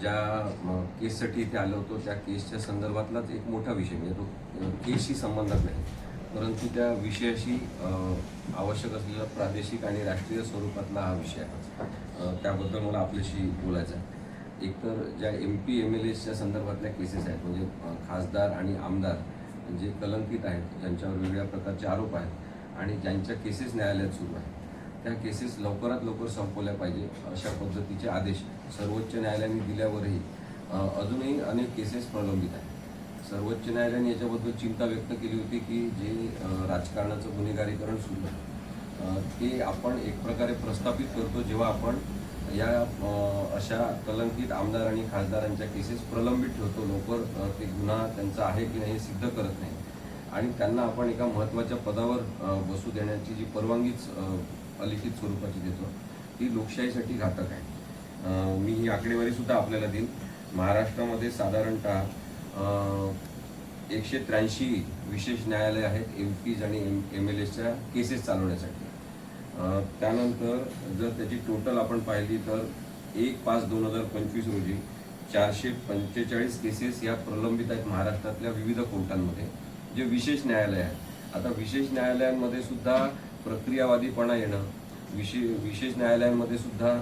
ज्या केससाठी इथे आलो होतो त्या केसच्या संदर्भातलाच एक मोठा विषय म्हणजे तो केसशी संबंधात नाही. परंतु त्या विषयाशी आवश्यक असलेला प्रादेशिक आणि राष्ट्रीय स्वरूपातला हा विषय आहे. त्याबद्दल मला आपल्याशी बोलायचं आहे. एकतर ज्या एम पी एम एल एसच्या संदर्भातल्या केसेस आहेत म्हणजे खासदार आणि आमदार जे कलंकित आहेत ज्यांच्यावर वेगवेगळ्या प्रकारचे आरोप आहेत आणि ज्यांच्या केसेस न्यायालयात सुरू आहेत त्या केसेस लवकरात लवकर संपवल्या पाहिजे अशा पद्धतीचे आदेश सर्वोच्च न्यायालयाने दिल्यावरही अजूनही अनेक केसेस प्रलंबित आहेत. सर्वोच्च न्यायालयाने याच्याबद्दल चिंता व्यक्त केली होती की जे राजकारणाचं गुन्हेगारीकरण सुरू आहे ते आपण एक प्रकारे प्रस्थापित करतो जेव्हा आपण या अशा कलंकित आमदार आणि खासदारांच्या केसेस प्रलंबित ठेवतो. लवकर ते गुन्हा त्यांचा आहे की नाही हे सिद्ध करत नाही. आणि त्यांना आपण एका महत्त्वाच्या पदावर बसू देण्याची जी परवानगीच अलिखित स्वरूपाची देतो ती लोकशाहीसाठी घातक आहे. मी ही आकडेवारी सुद्धा आपल्याला देईन. महाराष्ट्रामध्ये साधारणतः एकशे त्र्याऐंशी विशेष न्यायालय आहेत एम पीज आणि एम एम एल एसच्या केसेस चालवण्यासाठी. त्यानंतर जर त्याची टोटल आपण पाहिली तर एक पाच दोन हजार पंचवीस रोजी चारशे पंचेचाळीस केसेस या प्रलंबित आहेत महाराष्ट्रातल्या विविध कोर्टांमध्ये जे विशेष न्यायालय आहेत. आता विशेष न्यायालयांमध्ये सुद्धा प्रक्रियावादीपणा येणं विशे विशेष न्यायालयांमध्ये सुद्धा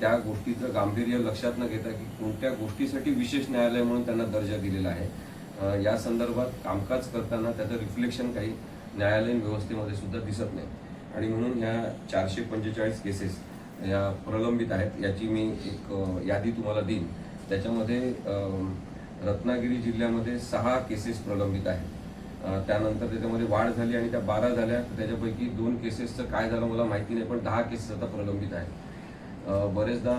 त्या गोष्टीचं गांभीर्य लक्षात न घेता की कोणत्या गोष्टीसाठी विशेष न्यायालय म्हणून त्यांना दर्जा दिलेला आहे. या संदर्भात कामकाज करताना त्याचं रिफ्लेक्शन काही न्यायालयीन व्यवस्थेमध्ये सुद्धा दिसत नाही. आणि म्हणून ह्या चारशे पंचेचाळीस केसेस या प्रलंबित आहेत याची मी एक यादी तुम्हाला देईन. त्याच्यामध्ये रत्नागिरी जिल्ह्यामध्ये सहा केसेस प्रलंबित आहेत. त्यानंतर त्याच्यामध्ये वाढ झाली आणि त्या बारा झाल्या. त्याच्यापैकी दोन केसेसचं काय झालं मला माहिती नाही पण दहा केसेस आता प्रलंबित आहेत. बरेचदा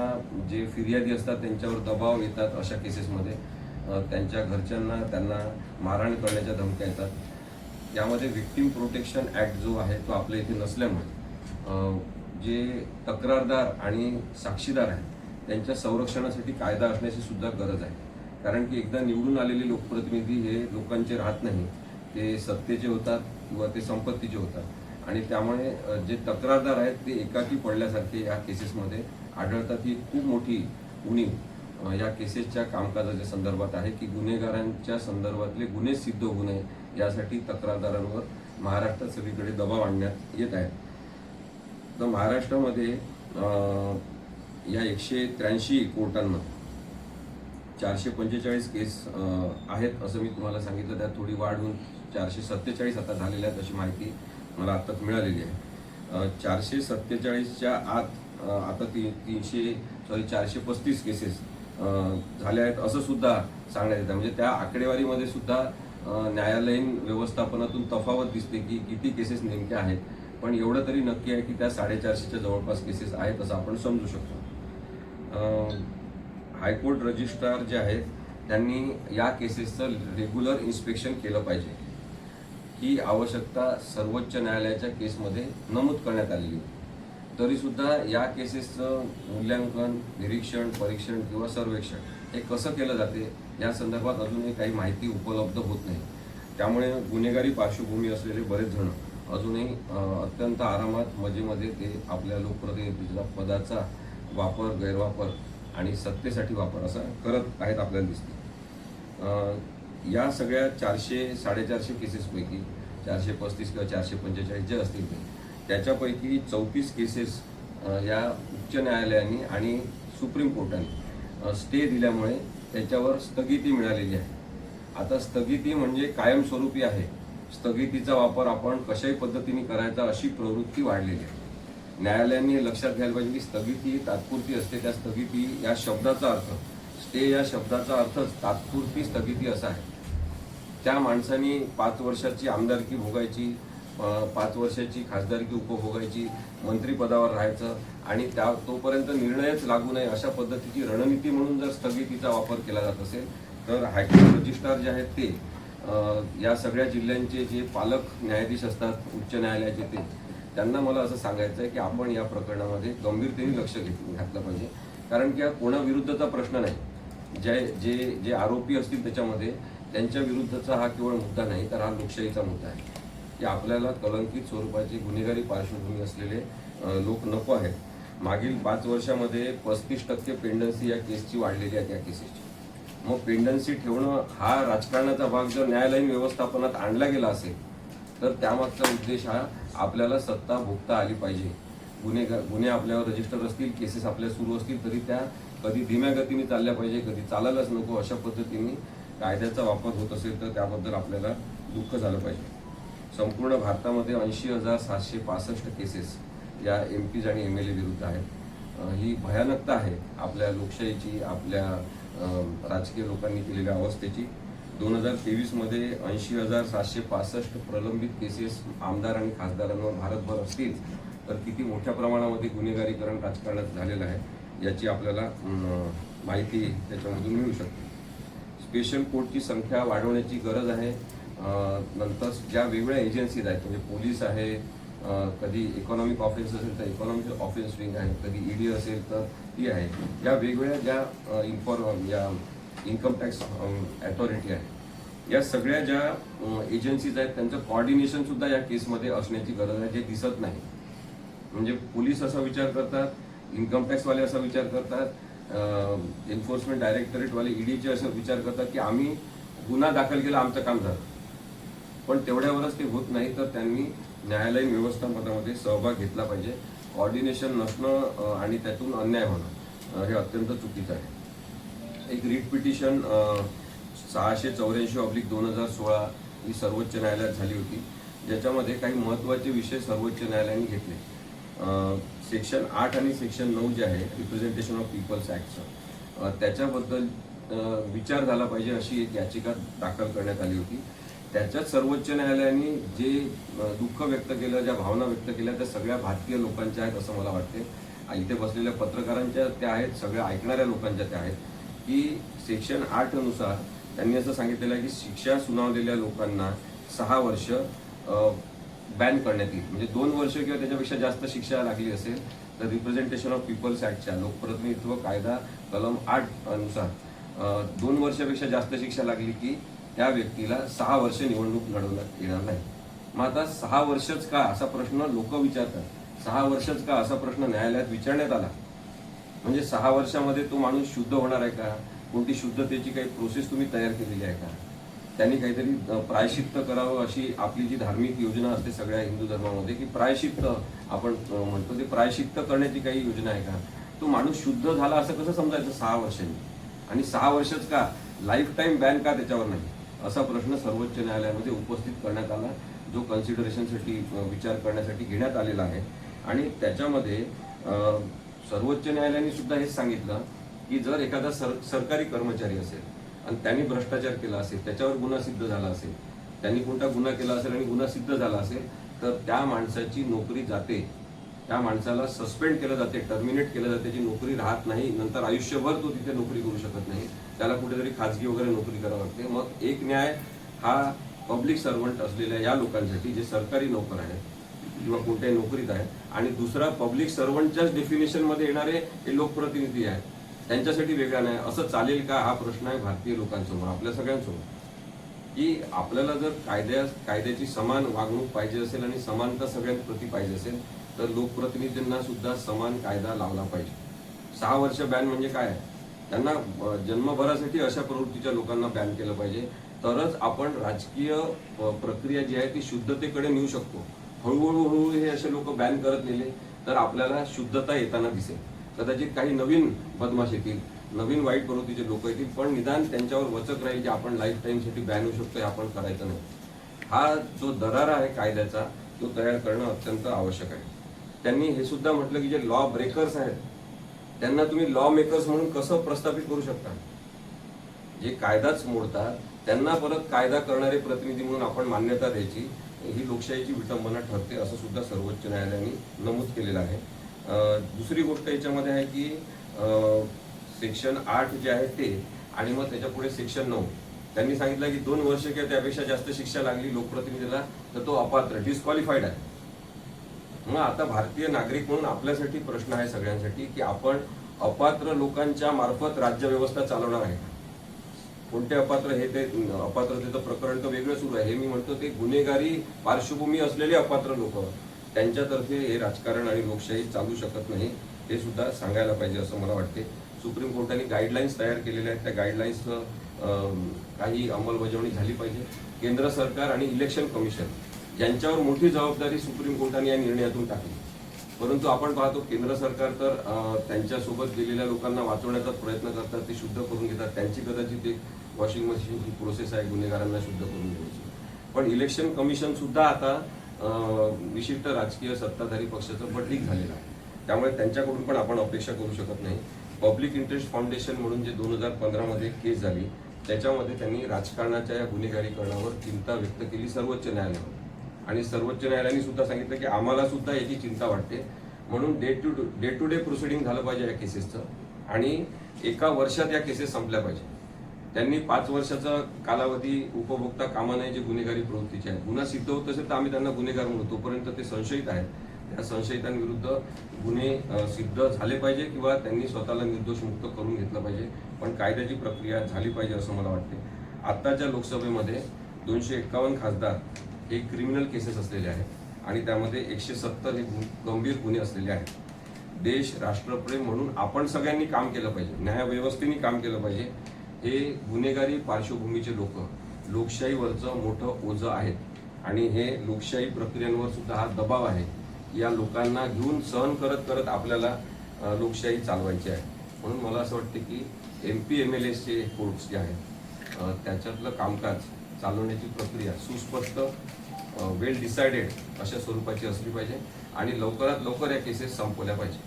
जे फिर्यादी असतात त्यांच्यावर दबाव येतात अशा केसेसमध्ये त्यांच्या घरच्यांना त्यांना मारहाण करण्याच्या धमक्या येतात. यामध्ये व्हिक्टीम प्रोटेक्शन ॲक्ट जो आहे तो आपल्या इथे नसल्यामुळे जे तक्रारदार आणि साक्षीदार आहेत त्यांच्या संरक्षणासाठी कायदा असण्याची सुद्धा गरज आहे. कारण की एकदा निवडून आलेले लोकप्रतिनिधी हे लोकांचे राहत नाही. ते सत्तेचे होतात किंवा ते संपत्तीचे होतात. आणि त्यामुळे जे तक्रारदार आहेत ते एकाकी पडल्यासारखे या केसेसमध्ये आढळतात. ही खूप मोठी उणीव या केसेसच्या कामकाजाच्या संदर्भात आहे की गुन्हेगारांच्या संदर्भातले गुन्हे सिद्ध होऊ नये यासाठी तक्रारदारांवर महाराष्ट्रात सगळीकडे दबाव आणण्यात येत आहे. तर महाराष्ट्रामध्ये या एकशे त्र्याऐंशी कोर्टांमध्ये चारशे पंचेचाळीस केस आहेत असं मी तुम्हाला सांगितलं. त्यात थोडी वाढ होऊन चारशे सत्तेचाळीस आता झालेल्या आहेत अशी माहिती मला आत्ताच मिळालेली आहे. चारशे सत्तेचाळीसच्या आत आता ती तीनशे सॉरी चारशे पस्तीस केसेस झाल्या आहेत असं सुद्धा सांगण्यात येतं. म्हणजे त्या आकडेवारीमध्ये सुद्धा न्यायालयीन व्यवस्थापनातून तफावत दिसते की किती केसेस नेमक्या आहेत. पण एवढं तरी नक्की आहे की त्या साडेचारशेच्या जवळपास केसेस आहेत असं आपण समजू शकतो. हायकोर्ट रजिस्ट्रार जे आहेत त्यांनी या केसेसचं रेग्युलर इन्स्पेक्शन केलं पाहिजे. ही आवश्यकता सर्वोच्च न्यायालयाच्या केसमध्ये नमूद करण्यात आलेली होती. तरीसुद्धा या केसेसचं मूल्यांकन निरीक्षण परीक्षण किंवा सर्वेक्षण हे कसं केलं जाते या संदर्भात अजूनही काही माहिती उपलब्ध होत नाही. त्यामुळे गुन्हेगारी पार्श्वभूमी असलेले बरेच जण अजूनही अत्यंत आरामात मजेमध्ये ते आपल्या लोकप्रतिनिधीच्या पदाचा वापर गैरवापर आणि सत्तेसाठी वापर असा करत आहेत आपल्याला दिसते. या सगळ्या चारशे साडेचारशे केसेसपैकी चारशे पस्तीस किंवा चारशे पंचेचाळीस जे असतील त्याच्यापैकी चौतीस केसेस या उच्च न्यायालयाने आणि सुप्रीम कोर्टाने स्टे दिल्यामुळे त्याच्यावर स्थगिती मिळालेली आहे. आता स्थगिती म्हणजे कायमस्वरूपी आहे. स्थगितीचा वापर आपण कशाही पद्धतीने करायचा अशी प्रवृत्ती वाढलेली आहे. न्यायालयाने लक्षात घ्यायला पाहिजे की स्थगिती तात्पुरती असते. त्या स्थगिती या शब्दाचा अर्थ स्टे या शब्दाचा अर्थच तात्पुरती स्थगिती असा आहे. त्या माणसाने पाच वर्षाची आमदारकी भोगायची पाच वर्षाची खासदारकी उपभोगायची मंत्रिपदावर राहायचं आणि त्या तोपर्यंत निर्णयच लागू नये अशा पद्धतीची रणनीती म्हणून जर स्थगितीचा वापर केला जात असेल तर हायकोर्ट रजिस्ट्रार जे आहेत ते या सगळ्या जिल्ह्यांचे जे पालक न्यायाधीश असतात उच्च न्यायालयाचे ते त्यांना मला असं सांगायचं आहे की आपण या प्रकरणामध्ये गंभीरतेने लक्ष घेत घातलं पाहिजे. कारण की हा कोणाविरुद्धचा प्रश्न नाही. जे जे जे आरोपी असतील त्याच्यामध्ये त्यांच्या विरुद्धचा हा केवळ मुद्दा नाही तर हा लोकशाहीचा मुद्दा आहे. की आपल्याला कलंकित स्वरूपाची गुन्हेगारी पार्श्वभूमी असलेले लोक नको आहेत. मागील पाच वर्षामध्ये पस्तीस टक्के पेंडन्सी या केसची वाढलेली आहे त्या केसेसची. मग पेंडन्सी ठेवणं हा राजकारणाचा भाग जर न्यायालयीन व्यवस्थापनात आणला गेला असेल तर त्यामागचा उद्देश हा आपल्याला सत्ता भोगता आली पाहिजे. गुन्हे गुन्हे आपल्यावर रजिस्टर असतील केसेस आपल्या सुरू असतील तरी त्या कधी धीम्या गतीने चालल्या पाहिजे कधी चालायलाच नको अशा पद्धतीने कायद्याचा वापर होत असेल तर त्याबद्दल आपल्याला दुःख झालं पाहिजे. संपूर्ण भारतामध्ये ऐंशी हजार सातशे पासष्ट केसेस या एम पीज आणि एम एल ए विरुद्ध आहेत. ही भयानकता आहे आपल्या लोकशाहीची आपल्या राजकीय लोकांनी केलेल्या अवस्थेची. दोन हजार तेवीसमध्ये ऐंशी हजार सातशे पासष्ट प्रलंबित केसेस आमदार आणि खासदारांवर भारतभर असतील तर किती मोठ्या प्रमाणामध्ये गुन्हेगारीकरण राजकारणात झालेलं आहे. याची आपल्याला माहिती त्याच्यामधून मिळू शकते. स्पेशल कोर्टची संख्या वाढवण्याची गरज आहे. नंतर ज्या वेगवेगळ्या एजन्सीज आहेत म्हणजे पोलीस आहे कधी इकॉनॉमिक ऑफेन्स असेल तर इकॉनॉमिक ऑफेन्स विंग आहे कधी ईडी असेल तर ती आहे. या वेगवेगळ्या ज्या इन्फॉर्म या इन्कम टॅक्स अथॉरिटी आहे. या सगळ्या ज्या एजन्सीज आहेत त्यांचं कॉर्डिनेशन सुद्धा या केसमध्ये असण्याची गरज आहे जे दिसत नाही. म्हणजे पोलीस असा विचार करतात इन्कम टॅक्सवाले असा विचार करतात एन्फोर्समेंट डायरेक्टरेटवाले ईडीचे असा विचार करतात की आम्ही गुन्हा दाखल केला आमचं काम झालं. पण तेवढ्यावरच ते होत नाही तर त्यांनी न्यायालयीन व्यवस्थापनामध्ये सहभाग घेतला पाहिजे. कॉर्डिनेशन नसणं आणि त्यातून अन्याय होणं हे अत्यंत चुकीचं आहे. एक रीट पिटिशन सहाशे चौऱ्याऐंशी ऑब्लिक दोन हजार सोळा ही सर्वोच्च न्यायालयात झाली होती. ज्याच्यामध्ये काही महत्त्वाचे विषय सर्वोच्च न्यायालयाने घेतले. सेक्शन आठ आणि सेक्शन नऊ जे आहे रिप्रेझेंटेशन ऑफ पीपल्स ॲक्टचं त्याच्याबद्दल विचार झाला पाहिजे अशी एक याचिका दाखल करण्यात आली होती. त्याच्यात सर्वोच्च न्यायालयाने जे दुःख व्यक्त केलं ज्या भावना व्यक्त केल्या त्या सगळ्या भारतीय लोकांच्या आहेत असं मला वाटते इथे बसलेल्या पत्रकारांच्या त्या आहेत सगळ्या ऐकणाऱ्या लोकांच्या त्या आहेत की सेक्शन आठनुसार त्यांनी असं सांगितलेलं आहे की शिक्षा सुनावलेल्या लोकांना सहा वर्ष बॅन करण्यात येईल. म्हणजे दोन वर्ष किंवा त्याच्यापेक्षा जास्त शिक्षा लागली असेल तर रिप्रेझेंटेशन ऑफ पीपल्स ऍक्टच्या लोकप्रतिनिधित्व कायदा कलम आठ अनुसार दोन वर्षापेक्षा जास्त शिक्षा लागली की त्या व्यक्तीला सहा वर्ष निवडणूक लढवण्यात येणार नाही. मग आता सहा वर्षच का असा प्रश्न लोक विचारतात? सहा वर्षच का असा प्रश्न न्यायालयात विचारण्यात आला? म्हणजे सहा वर्षामध्ये तो माणूस शुद्ध होणार आहे का? कोणती शुद्धतेची काही प्रोसेस तुम्ही तयार केलेली आहे का? त्यांनी काहीतरी प्रायशित्त करावं अशी आपली जी धार्मिक योजना असते सगळ्या हिंदू धर्मामध्ये की प्रायशित्त आपण म्हणतो ते प्रायशित्त करण्याची काही योजना आहे का? तो माणूस शुद्ध झाला असं कसं समजायचं? सहा वर्षांनी. आणि सहा वर्षच का? लाईफ टाईम बॅन का त्याच्यावर नाही? असा प्रश्न सर्वोच्च न्यायालयामध्ये उपस्थित करण्यात आला जो कन्सिडरेशनसाठी विचार करण्यासाठी घेण्यात आलेला आहे. आणि त्याच्यामध्ये सर्वोच्च न्यायालयाने सुद्धा हेच सांगितलं की जर एखादा सर सरकारी कर्मचारी असेल आणि त्यांनी भ्रष्टाचार केला असेल त्याच्यावर गुन्हा सिद्ध झाला असेल त्यांनी कोणता गुन्हा केला असेल आणि गुन्हा सिद्ध झाला असेल तर त्या माणसाची नोकरी जाते. त्या माणसाला सस्पेंड केलं जाते टर्मिनेट केलं जाते त्याची नोकरी राहत नाही नंतर आयुष्यभर तो तिथे नोकरी करू शकत नाही. त्याला कुठेतरी खाजगी वगैरे नोकरी करावी लागते. मग एक न्याय हा पब्लिक सर्वंट असलेल्या या लोकांसाठी जे सरकारी नोकर आहेत किंवा कोणत्याही नोकरीत आहे आणि दुसरा पब्लिक सर्वंटच्याच डेफिनेशनमध्ये येणारे हे लोकप्रतिनिधी आहेत. त्यांच्यासाठी वेगळा नाही. असं चालेल का? हा प्रश्न आहे भारतीय लोकांसमोर आपल्या सगळ्यांसमोर. की आपल्याला जर कायद्या कायद्याची समान वागणूक पाहिजे असेल आणि समानता सगळ्यांप्रती पाहिजे असेल तर लोकप्रतिनिधींना सुद्धा समान कायदा लावला पाहिजे. सहा वर्ष बॅन म्हणजे काय आहे? त्यांना जन्मभरासाठी अशा प्रवृत्तीच्या लोकांना बॅन केलं पाहिजे. तरच आपण राजकीय प्रक्रिया जी आहे ती शुद्धतेकडे नेऊ शकतो. हळूहळू हळूहळू हे असे लोक बॅन करत नेले तर आपल्याला शुद्धता येताना दिसेल. कदाचित काही नवीन बदमाश येतील नवीन वाईट प्रवृत्तीचे लोक येतील पण निदान त्यांच्यावर वचक राहील की आपण लाईफ टाईमसाठी बॅन होऊ शकतो हे आपण करायचं नाही. हा जो दरारा आहे कायद्याचा तो तयार करणं अत्यंत आवश्यक आहे. त्यांनी हे सुद्धा म्हटलं की जे लॉ ब्रेकर्स आहेत त्यांना तुम्ही लॉ मेकर्स म्हणून कसं प्रस्थापित करू शकता? जे कायदाच मोडतात त्यांना परत कायदा करणारे प्रतिनिधी म्हणून आपण मान्यता द्यायची ही लोकशाहीची विटंबना ठरते असं सुद्धा सर्वोच्च न्यायालयाने नमूद केलेलं आहे. दुसरी गोष्ट याच्यामध्ये आहे की सेक्शन आठ जे आहे ते आणि मग त्याच्या पुढे सेक्शन नऊ. त्यांनी सांगितलं की दोन वर्ष किंवा त्यापेक्षा जास्त शिक्षा लागली लोकप्रतिनिधीला तर तो अपात्र डिस्क्वालिफाईड आहे. मग आता भारतीय नागरिक म्हणून आपल्यासाठी प्रश्न आहे सगळ्यांसाठी की आपण अपात्र लोकांच्या मार्फत राज्य व्यवस्था चालवणार आहे कोणते अपात्र? हे ते अपात्रतेचं प्रकरण तर वेगळं सुरू आहे. हे मी म्हणतो ते गुन्हेगारी पार्श्वभूमी असलेले अपात्र लोक. त्यांच्यातर्फे हे राजकारण आणि लोकशाही चालू शकत नाही हे सुद्धा सांगायला पाहिजे असं मला वाटते. सुप्रीम कोर्टाने गाईडलाईन्स तयार केलेल्या आहेत. त्या गाईडलाईन्सनं काही अंमलबजावणी झाली पाहिजे. केंद्र सरकार आणि इलेक्शन कमिशन यांच्यावर मोठी जबाबदारी सुप्रीम कोर्टाने या निर्णयातून टाकली. परंतु आपण पाहतो केंद्र सरकार तर त्यांच्यासोबत गेलेल्या लोकांना वाचवण्याचा प्रयत्न करतात ते शुद्ध करून घेतात. त्यांची कदाचित एक वॉशिंग मशीनची प्रोसेस आहे गुन्हेगारांना शुद्ध करून घ्यायची. पण इलेक्शन कमिशन सुद्धा आता विशिष्ट राजकीय सत्ताधारी पक्षाचं बदलीक झालेलं आहे. त्यामुळे त्यांच्याकडून पण आपण अपेक्षा करू शकत नाही. पब्लिक इंटरेस्ट फाउंडेशन म्हणून जे दोन हजार पंधरामध्ये केस झाली त्याच्यामध्ये त्यांनी राजकारणाच्या या गुन्हेगारीकरणावर चिंता व्यक्त केली सर्वोच्च न्यायालयावर. आणि सर्वोच्च न्यायालयाने सुद्धा सांगितलं की आम्हाला सुद्धा याची चिंता वाटते. म्हणून day to day to day proceeding झालं पाहिजे या केसेसचं आणि एका वर्षात या केसेस संपल्या पाहिजे. त्यांनी पाच वर्षाचा कालावधी उपभोक्ता कामा नये जे गुन्हेगारी प्रवृत्तीचे आहेत. गुन्हा सिद्ध होत असेल तर आम्ही त्यांना गुन्हेगार म्हणू तोपर्यंत ते संशयित आहेत. त्या संशयितांविरुद्ध गुन्हे सिद्ध झाले पाहिजे किंवा त्यांनी स्वतःला निर्दोष मुक्त करून घेतलं पाहिजे. पण कायद्याची प्रक्रिया झाली पाहिजे असं मला वाटते. आत्ताच्या लोकसभेमध्ये दोनशे एक्कावन्न खासदार हे क्रिमिनल केसेस असलेले आहेत आणि त्यामध्ये एकशे सत्तर हे गु- गंभीर गुन्हे असलेले आहेत. देश राष्ट्रप्रेम म्हणून आपण सगळ्यांनी काम केलं पाहिजे. न्यायव्यवस्थेने काम केलं पाहिजे. हे गुन्हेगारी पार्श्वभूमीचे लोक लोकशाहीवरचं मोठं ओझं आहेत. आणि हे लोकशाही प्रक्रियांवर सुद्धा हा दबाव आहे. या लोकांना घेऊन सहन करत करत आपल्याला लोकशाही चालवायची आहे. म्हणून मला असं वाटते की एम पी एम एल एसचे कोर्ट्स जे आहेत त्याच्यातलं कामकाज चालवण्याची प्रक्रिया सुस्पष्ट वेल डिसाइडेड अशा स्वरूपाची असली पाहिजे आणि लवकरात लवकर या केसेस संपवल्या पाहिजे.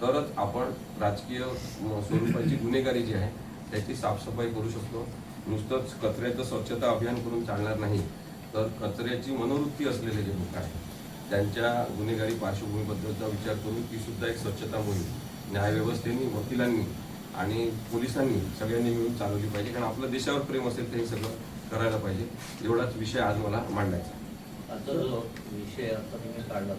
तरच आपण राजकीय म, स्वरूपाची गुन्हेगारी जी आहे त्याची साफसफाई करू शकतो. नुसतंच कचऱ्याचं स्वच्छता अभियान करून चालणार नाही तर कचऱ्याची मनोवृत्ती असलेले जे लोक आहेत त्यांच्या गुन्हेगारी पार्श्वभूमीबद्दलचा विचार करून ती सुद्धा एक स्वच्छता मोहीम न्यायव्यवस्थेने वकिलांनी आणि पोलिसांनी सगळ्यांनी मिळून चालवली पाहिजे. कारण आपलं देशावर प्रेम असेल ते सगळं करायला पाहिजे. एवढाच विषय आज मला मांडायचा आता जो विषय आता तुम्ही काढला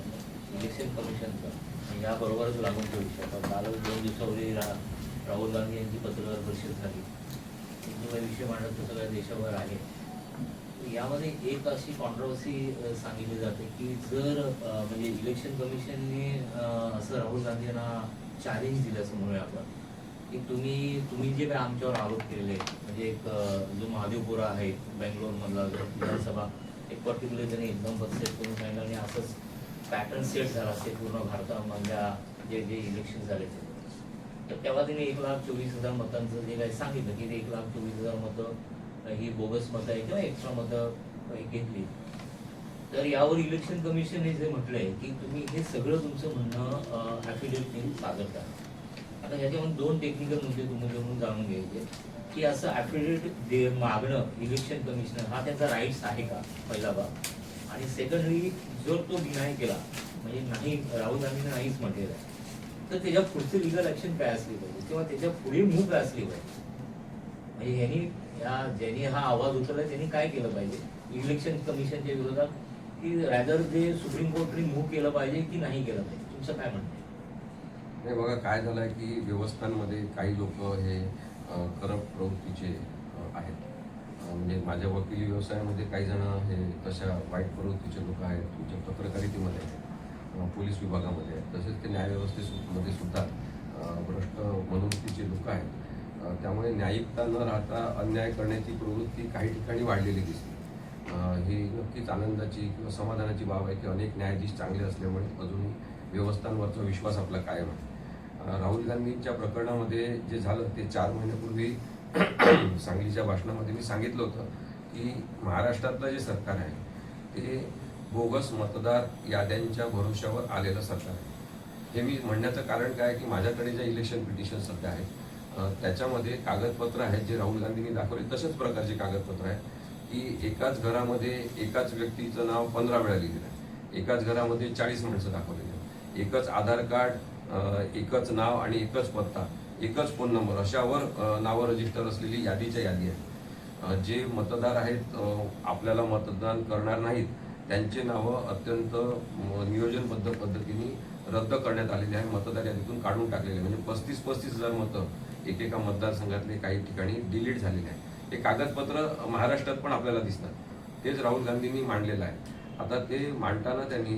इलेक्शन कमिशनचा याबरोबरच लागून तो विषय. कालच दोन दिवसावरही राहा राहुल गांधी यांची पत्रकार परिषद झाली. त्यांनी हा विषय मांडत तो सगळ्या देशावर आहे. यामध्ये एक अशी कॉन्ट्रोवर्सी सांगितली जाते की जर म्हणजे इलेक्शन कमिशनने असं राहुल गांधी यांना चॅलेंज दिलं असं म्हणूया आपण की तुम्ही तुम्ही जे काय आमच्यावर आरोप केलेले म्हणजे एक जो महादेवपुरा आहे बेंगलोरमधला जो विधानसभा एक पर्टिक्युलर त्यांनी एकदम सेट करून सांगितलं आणि असंच पॅटर्न सेट झाला असेल पूर्ण भारतामधल्या जे जे इलेक्शन झाले ते. तर तेव्हा त्यांनी एक लाख चोवीस हजार मतांचं जे काही सांगितलं की ते एक लाख चोवीस हजार मतं ही बोगस मतं आहे किंवा एक्स्ट्रा मतं घेतली. तर यावर इलेक्शन कमिशनने जे म्हटलंय की तुम्ही हे सगळं तुमचं म्हणणं ॲफिडेव्हिट सादर करा. आता ह्याच्यामध्ये दोन टेक्निकल मुद्दे तुमच्याकडून जाणून घ्यायचे. की असं ॲफिडेव्हिट दे मागणं इलेक्शन कमिशनर हा त्याचा राईट्स आहे का पहिला भाग? आणि सेकंडली जर तो डिनाय केला म्हणजे नाही राहुल गांधीने नाहीच म्हटलेलं आहे तर त्याच्या पुढचं लिगल ऍक्शन काय असली पाहिजे? किंवा त्याच्या पुढे मूव काय असली पाहिजे? म्हणजे यांनी या ज्यांनी हा आवाज उचलला त्यांनी काय केलं पाहिजे? इलेक्शन कमिशनच्या विरोधात की रॅदर जे सुप्रीम कोर्टने मूव्ह केलं पाहिजे की नाही केलं पाहिजे? तुमचं काय म्हणणं आहे? नाही बघा काय झालं आहे की व्यवस्थांमध्ये काही लोक हे करप्ट प्रवृत्तीचे आहेत. म्हणजे माझ्या वकिली व्यवसायामध्ये काही जण हे तशा वाईट प्रवृत्तीचे लोक आहेत. तुमच्या पत्रकारितेमध्ये. आहेत पोलीस विभागामध्ये. आहेत तसेच ते न्यायव्यवस्थेमध्ये सुद्धा अ, भ्रष्ट मनोवृत्तीचे लोक आहेत. त्यामुळे न्यायिकता न राहता अन्याय करण्याची प्रवृत्ती काही ठिकाणी वाढलेली दिसते. ही नक्कीच आनंदाची किंवा समाधानाची बाब आहे की अनेक न्यायाधीश चांगले असल्यामुळे अजूनही व्यवस्थांवरचा विश्वास आपला कायम आहे. राहुल गांधींच्या प्रकरणामध्ये जे झालं ते चार महिन्यापूर्वी सांगलीच्या भाषणामध्ये मी सांगितलं होतं की महाराष्ट्रातलं जे सरकार आहे ते बोगस मतदार याद्यांच्या भरोश्यावर आलेलं सरकार आहे. हे मी म्हणण्याचं कारण काय आहे की माझ्याकडे जे इलेक्शन पिटिशन सध्या आहेत त्याच्यामध्ये कागदपत्र आहेत जे राहुल गांधींनी दाखवले तशाच प्रकारचे कागदपत्र आहेत की एकाच घरामध्ये एकाच व्यक्तीचं नाव पंधरा वेळा लिहिलेलं आहे. एकाच घरामध्ये चाळीस माणसं दाखवलेली आहेत. एकच आधार कार्ड एकच नाव आणि एकच पत्ता एकच फोन नंबर अशावर नावं रजिस्टर असलेली यादीच्या यादी आहे जे मतदार आहेत आपल्याला मतदान करणार नाहीत त्यांचे नावं अत्यंत नियोजनबद्ध पद्धतीने रद्द करण्यात आलेले आहे. मतदार यादीतून काढून टाकलेले. आहे. म्हणजे पस्तीस पस्तीस हजार मतं एकेका मतदारसंघातले काही ठिकाणी डिलीट झालेले आहे हे कागदपत्र महाराष्ट्रात पण आपल्याला दिसतात. तेच राहुल गांधींनी मांडलेलं आहे. आता ते मांडताना त्यांनी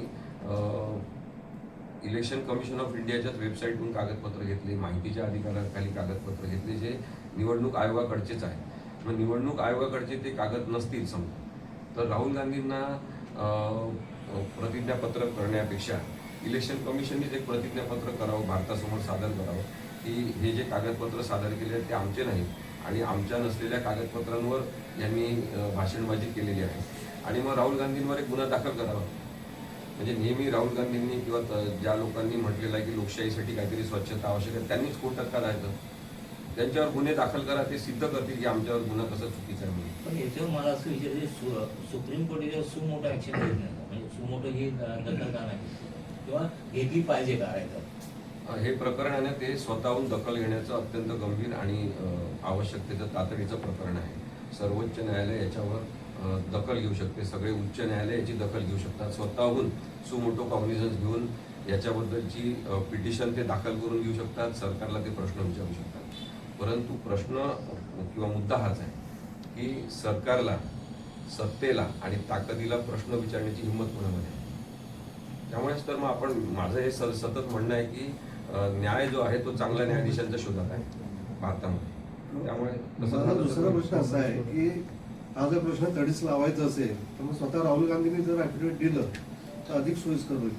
इलेक्शन कमिशन ऑफ इंडियाच्याच वेबसाईटवरून कागदपत्र घेतले माहितीच्या अधिकाराखाली कागदपत्र घेतले जे निवडणूक आयोगाकडचेच आहे मग निवडणूक आयोगाकडचे ते कागद नसतील समजा. तर राहुल गांधींना प्रतिज्ञापत्र करण्यापेक्षा इलेक्शन कमिशननीच एक प्रतिज्ञापत्र करावं भारतासमोर सादर करावं की हे जे कागदपत्र सादर केले आहेत ते आमचे नाहीत. आणि आमच्या नसलेल्या कागदपत्रांवर यांनी भाषणबाजी केलेली आहे. आणि मग राहुल गांधींवर एक गुन्हा दाखल करावा. म्हणजे नेहमी राहुल गांधींनी किंवा ज्या लोकांनी म्हटलेलं आहे की लोकशाहीसाठी काहीतरी स्वच्छता आवश्यक आहे त्यांनीच कोर्टात का जायचं त्यांच्यावर गुन्हे दाखल करा ते सिद्ध करतील की आमच्यावर गुन्हा कसा चुकीचा आहे म्हणून. पण याच्यावर मला असं विचारायचं सु सुप्रीम कोर्ट याच्यावर सुमोटो ऍक्शन घेत नाही का? म्हणजे सुमोटो ही दखल का नाही? किंवा घेतली पाहिजे का अं, हे प्रकरण आहे ना ते स्वतःहून दखल घेण्याचं अत्यंत गंभीर आणि अं, आवश्यकतेचं तातडीचं प्रकरण आहे. सर्वोच्च न्यायालय याच्यावर अं, दखल घेऊ शकते. सगळे उच्च न्यायालय याची दखल घेऊ शकतात. स्वतःहून सुमोटो कॉग्निझन्स घेऊन याच्याबद्दलची पिटिशन ते दाखल करून घेऊ शकतात. सरकारला ते प्रश्न विचारू शकतात. परंतु प्रश्न किंवा मुद्दा हाच आहे की सरकारला सत्तेला आणि ताकदीला प्रश्न विचारण्याची हिंमत कोणामध्ये आहे त्यामुळेच तर मग आपण माझं हे सतत म्हणणं आहे की न्याय जो आहे तो चांगल्या न्यायाधीशांच्या शोधात आहे भारतामध्ये त्यामुळे दुसरा प्रश्न असा आहे की हा जर प्रश्न तडीस लावायचा असेल तर मग स्वतः राहुल गांधींनी जर ऍफिडेव्हिट दिलं तर अधिक सोयीस्कर होईल?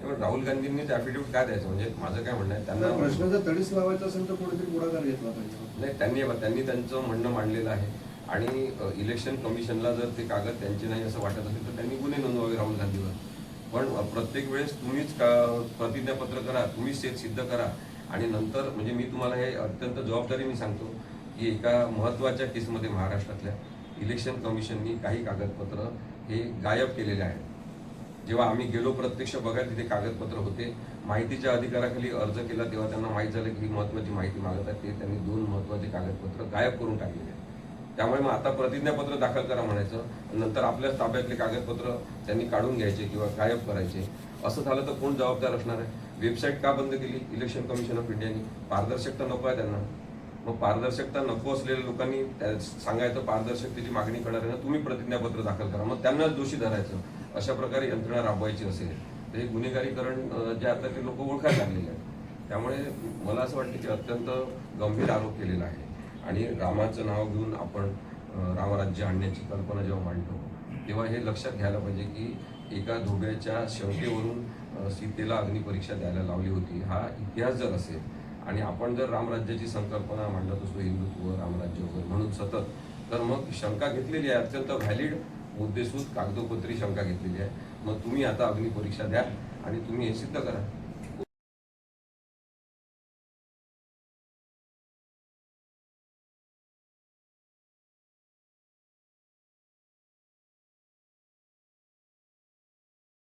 त्यामुळे राहुल गांधींनीच ऍफिडेव्हिट काय द्यायचं? म्हणजे माझं काय म्हणणं आहे त्यांना प्रश्न जर तडीस लावायचा असेल तर कोणीतरी पुढाकार घेतला पाहिजे. नाही त्यांनी त्यांनी त्यांचं म्हणणं मांडलेलं आहे. आणि इलेक्शन कमिशनला जर ते कागद त्यांचे नाही असं वाटत असेल तर त्यांनी गुन्हे नोंदवावे राहुल गांधीवर. पण प्रत्येक वेळेस तुम्हीच का प्रतिज्ञापत्र करा तुम्हीच ते सिद्ध करा. आणि नंतर म्हणजे मी तुम्हाला हे अत्यंत जबाबदारीने सांगतो की एका महत्त्वाच्या केसमध्ये महाराष्ट्रातल्या इलेक्शन कमिशननी काही कागदपत्र हे गायब केलेले आहेत. जेव्हा आम्ही गेलो प्रत्यक्ष बघायला तिथे कागदपत्र होते. माहितीच्या अधिकाराखाली अर्ज केला तेव्हा त्यांना माहीत झालं की ही महत्वाची माहिती मागत आहे ते त्यांनी दोन महत्त्वाचे कागदपत्र गायब करून टाकलेले आहेत. त्यामुळे मग आता प्रतिज्ञापत्र दाखल करा म्हणायचं. नंतर आपल्याच ताब्यातले कागदपत्र त्यांनी काढून घ्यायचे किंवा गायब करायचे. असं झालं तर कोण जबाबदार असणार आहे? वेबसाईट का बंद केली? इलेक्शन कमिशन ऑफ इंडियानी. पारदर्शकता नको आहे त्यांना. मग पारदर्शकता नको असलेल्या लोकांनी सांगायचं पारदर्शकतेची मागणी करणार आहे ना तुम्ही प्रतिज्ञापत्र दाखल करा. मग त्यांनाच दोषी धरायचं. अशा प्रकारे यंत्रणा राबवायची असेल तर हे गुन्हेगारीकरण जे आता ते लोक ओळखायला लागलेले आहेत. त्यामुळे मला असं वाटतं की अत्यंत गंभीर आरोप केलेला आहे. आणि रामाचं नाव घेऊन आपण रामराज्य आणण्याची कल्पना जेव्हा मांडतो तेव्हा हे लक्षात घ्यायला पाहिजे की एका धोब्याच्या शेवटेवरून सीतेला अग्निपरीक्षा द्यायला लावली होती. हा इतिहास जर असेल आणि आपण जर रामराज्याची संकल्पना मांडत असतो हिंदुत्व रामराज्य वगैरे म्हणून सतत तर मग शंका घेतलेली आहे अत्यंत व्हॅलिड मुद्देसूद कागदोपत्री शंका घेतलेली आहे. मग तुम्ही आता अग्निपरीक्षा द्या आणि तुम्ही हे सिद्ध करा.